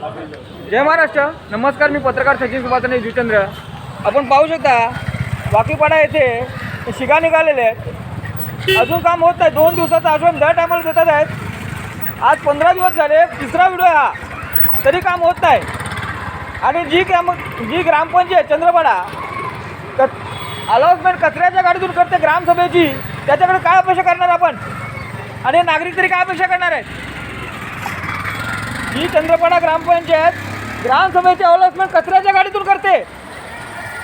जय महाराष्ट्र. नमस्कार मी पत्रकार सचिन सुभाषने जुचंद्र आपण पाहू शकता वाकीपाडा येथे शिगा निघालेले आहेत. अजून काम होत नाही. दोन दिवसाचं आश्वासन दर टायमाला देतात आहेत. आज पंधरा दिवस झाले तिसरा व्हिडिओ हा. तरी काम होत नाही. आणि जी ग्राम जी ग्रामपंचायत चंद्रपाडा क अलॉटमेंट कचऱ्याच्या गाडीतून करते ग्रामसभेची त्याच्याकडे काय अपेक्षा करणार आपण? आणि नागरिक तरी काय अपेक्षा करणार आहेत? ही चंद्रपाडा ग्रामपंचायत ग्रामसभेचे अवलंबन कचऱ्याच्या गाडीतून करते.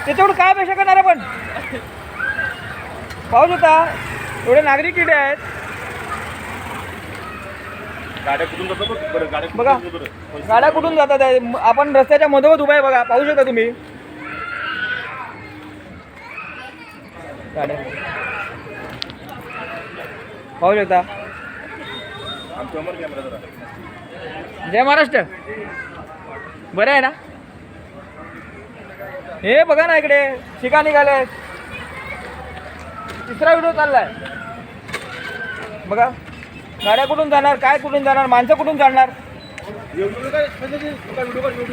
त्याच्याकडून काय अपेक्षा करणार आपण? पाहू शकता एवढे नागरिक इथे आहेत. बघ, गाड्या कुठून जातात? आपण रस्त्याच्या मधोमध उभा आहे बघा. पाहू शकता तुम्ही? गाड्या. पाहू शकता? आमच्या कॅमेरा जरा. जय महाराष्ट्र. बरं आहे ना? हे बघा ना इकडे शिका निघाले. तिसरा व्हिडिओ चाललाय. बघा गाड्या कुठून जाणार काय कुठून जाणार माणसं कुठून जाणार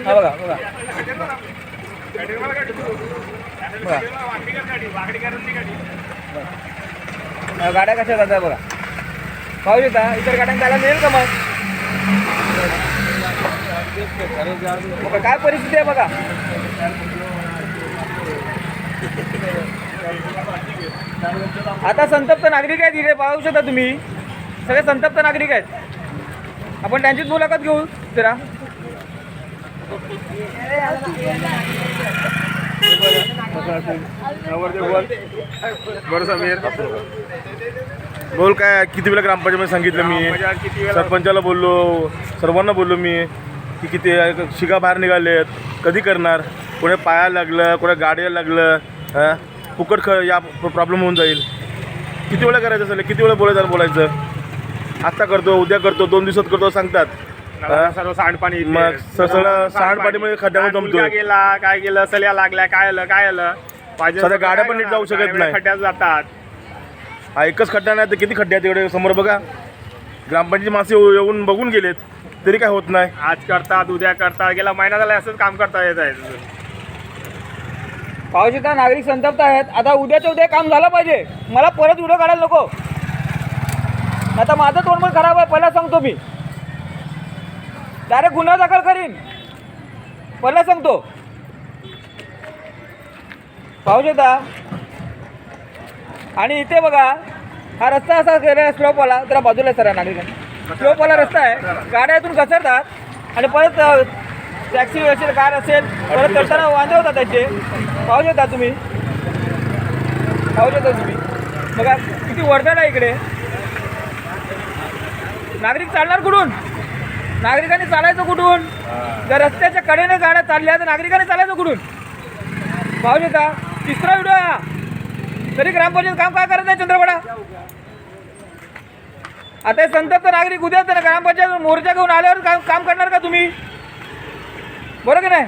हा बघा. बघा. बघा. गाड्या कशा जातात बघा. पाहू शकता इतर गाड्यांना जायला मिळेल का मग? काय परिस्थिती आहे बघा. आता संतप्त नागरिक आहेत इथे पाहू शकता तुम्ही. सगळे संतप्त नागरिक आहेत. आपण त्यांचीच मुलाखत घेऊ जरा. बरं समीर बोल काय किती वेळा ग्रामपंचायत सांगितलं मी? सरपंचाला बोललो सर्वांना बोललो मी. की किती शिगा बाहेर निघालेत कधी करणार? कोणी पायाला लागलं कोणा गाडीला लागलं? फुकट ख या प्रॉब्लेम होऊन जाईल. किती वेळा करायचं असेल? किती वेळा बोलायचं बोलायचं? आत्ता करतो उद्या करतो दोन दिवसात करतो सांगतात? सर्व सांडपाणी मग सगळं सांडपाणीमध्ये खड्ड्यामध्ये मुलगा जमतोय गेला काय गेलं सल्या लागल्या काय आलं काय आलं? पाहिजे सध्या गाड्या पण नीट? जाऊ शकत गाड्या नाही. खड्ड्यात जातात. हा एकच खड्डा नाही तर किती खड्डे आहेत एवढे? समोर बघा. ग्रामपंचायत माणसे येऊ- येऊन बघून गेलेत. तरी काय होत नाही. आज करतात उद्या करतात गेला महिना झाला असंच काम करता येत आहे. पाहू शकता नागरिक संतप्त आहेत. आता उद्याच्या उद्या काम झालं पाहिजे. मला परत व्हिडिओ काढायला नको. आता माझं तोंड पण खराब आहे. पहिला सांगतो मी. डायरेक्ट गुन्हा दाखल करीन. पहिला सांगतो. पाहू शकता आणि इथे बघा हा रस्ता असा केला स्लोपवाला जरा बाजूला सर नागरिकांनी. स्लोपवाला रस्ता आहे. गाड्या इथून घसरतात आणि परत टॅक्सी असेल कार असेल परत चढताना वांदे होतात त्याचे. पाहू शकता तुम्ही. पाहू शकता तुम्ही. बघा किती वर्दळ आहे इकडे. नागरिक चालणार कुठून? नागरिकांनी चालायचं कुठून? जर रस्त्याच्या कडेने गाड्या चालल्या तर नागरिकांनी चालायचं कुठून? पाहू शकता तिसरा व्हिडिओ हा. तरी ग्रामपंचायत काम काय करत नाही चंद्रपडा? आता हे संतप्त नागरिक उद्या तर ग्रामपंचायत मोर्चा घेऊन आल्यावर काम काम करणार का तुम्ही? बरं की नाही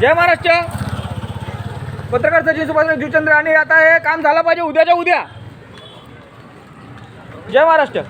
जय महाराष्ट्र. पत्रकार सचिन सुभाष जीवचंद्र आणि आता हे काम झालं पाहिजे उद्याच्या उद्या. जय महाराष्ट्र.